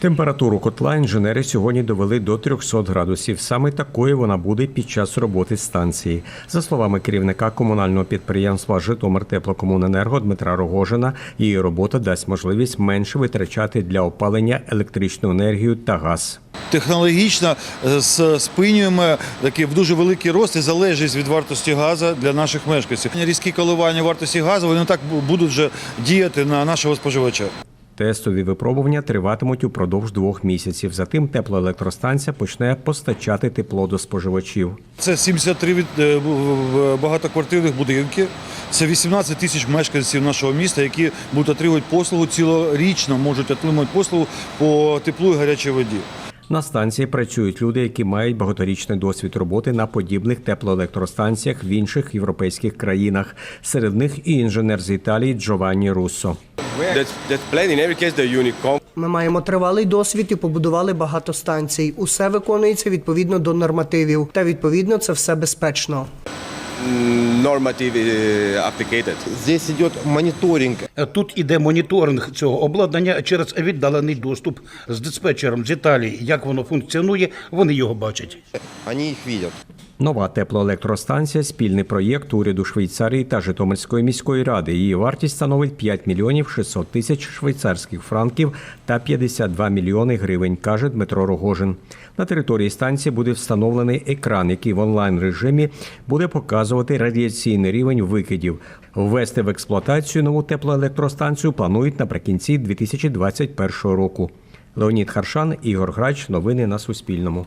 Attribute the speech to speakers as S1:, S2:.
S1: Температуру котла інженери сьогодні довели до 300 градусів. Саме такою вона буде під час роботи станції. За словами керівника комунального підприємства Житомир Теплокомуненерго Дмитра Рогожина, її робота дасть можливість менше витрачати для опалення електричну енергію та газ.
S2: Технологічно е, спинюємо такий дуже великий рост і залежність від вартості газу для наших мешканців. Різкі коливання вартості газу вони так будуть вже діяти на нашого споживача.
S1: Тестові випробування триватимуть упродовж двох місяців. Затим теплоелектростанція почне постачати тепло до споживачів.
S2: Це 73 від е, багатоквартирних будинків. Це 18 тисяч мешканців нашого міста, які будуть отримувати послугу цілорічно, можуть отримати послугу по теплу і гарячій воді.
S1: На станції працюють люди, які мають багаторічний досвід роботи на подібних теплоелектростанціях в інших європейських країнах. Серед них і інженер з Італії Джованні Руссо.
S3: That's.
S4: Ми маємо тривалий досвід і побудували багато станцій. Усе виконується відповідно до нормативів, та відповідно це все безпечно.
S3: Normative uh, applicated.
S5: Здесь идет мониторинг
S6: Тут іде моніторинг цього обладнання через віддалений доступ з диспетчером з Італії. Як воно функціонує, вони його бачать.
S5: они их видят.
S1: Нова теплоелектростанція спільний проєкт уряду Швейцарії та Житомирської міської ради. Її вартість становить 5 мільйонів 600 тисяч швейцарських франків та 52 мільйони гривень, каже Дмитро Рогожин. На території станції буде встановлений екран, який в онлайн режимі буде показувати радіаційний рівень викидів. Ввести в експлуатацію нову теплоелектростанцію планують наприкінці 2021 року. Леонід Харшан, Ігор Грач. Новини на Суспільному.